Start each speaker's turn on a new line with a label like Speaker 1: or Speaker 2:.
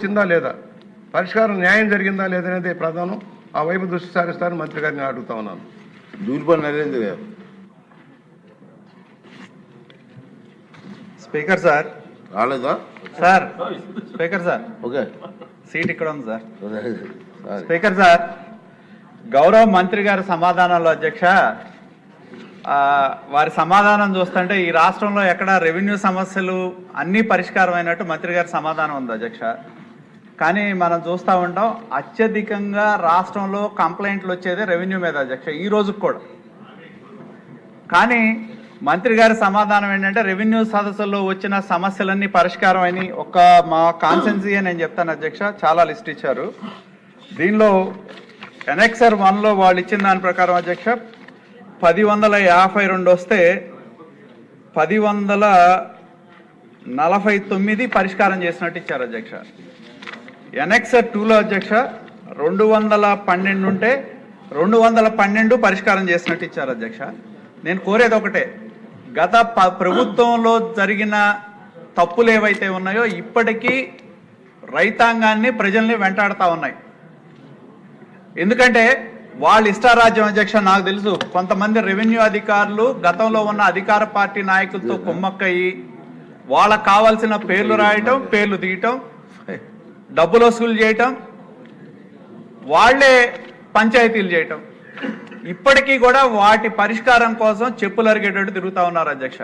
Speaker 1: వచ్చిందా లేదా? పరిష్కారం న్యాయం జరిగిందా లేదనేది ప్రధానం. ఆ వైపు దృష్టి సారిస్తారని మంత్రి గారిని అడుగుతా ఉన్నాను.
Speaker 2: దూలిపల్లి నరేంద్ర గారు.
Speaker 3: Speaker sir.
Speaker 2: రాలేదా?
Speaker 3: Sir speaker sir.
Speaker 2: Okay.
Speaker 3: Seat ఇక్కడ ఉంది సార్.
Speaker 2: సారీ
Speaker 3: స్పీకర్ సార్ గౌరవ మంత్రి గారి సమాధానంలో అధ్యక్ష ఆ, వారి సమాధానం చూస్తుంటే ఈ రాష్ట్రంలో ఎక్కడ రెవెన్యూ సమస్యలు అన్నీ పరిష్కారం అయినట్టు మంత్రి గారి సమాధానం ఉంది అధ్యక్ష. కానీ మనం చూస్తూ ఉంటాం అత్యధికంగా రాష్ట్రంలో కంప్లైంట్లు వచ్చేది రెవెన్యూ మీద అధ్యక్ష ఈ రోజుకి కూడా. కానీ మంత్రి గారి సమాధానం ఏంటంటే రెవెన్యూ సదస్సుల్లో వచ్చిన సమస్యలన్నీ పరిష్కారం అని ఒక మా కాన్సెన్సీ నేను చెప్తాను అధ్యక్ష చాలా లిస్ట్ ఇచ్చారు. దీనిలో ఎన్ఎక్స్ఆర్ వన్లో వాళ్ళు ఇచ్చిన దాని ప్రకారం అధ్యక్ష పది వందల యాభై రెండు వస్తే పది వందల నలభై తొమ్మిది పరిష్కారం చేసినట్టు ఇచ్చారు అధ్యక్ష. ఎనెక్సర్ టూలో అధ్యక్ష రెండు వందల పన్నెండు ఉంటే రెండు వందల పన్నెండు పరిష్కారం చేసినట్టు ఇచ్చారు అధ్యక్ష. నేను కోరేది ఒకటే గత ప్రభుత్వంలో జరిగిన తప్పులు ఏవైతే ఉన్నాయో ఇప్పటికీ రైతాంగాన్ని ప్రజల్ని వెంటాడుతూ ఉన్నాయి. ఎందుకంటే వాళ్ళ ఇష్టారాజ్యం అధ్యక్ష నాకు తెలుసు కొంతమంది రెవెన్యూ అధికారులు గతంలో ఉన్న అధికార పార్టీ నాయకులతో కుమ్మక్కయ్యి వాళ్ళకు కావాల్సిన పేర్లు రాయటం పేర్లు తీయటం డబ్బులు వసూలు చేయటం వాళ్ళే పంచాయతీలు చేయటం. ఇప్పటికీ కూడా వాటి పరిష్కారం కోసం చెప్పులు అరిగేటట్టు తిరుగుతా ఉన్నారు అధ్యక్ష.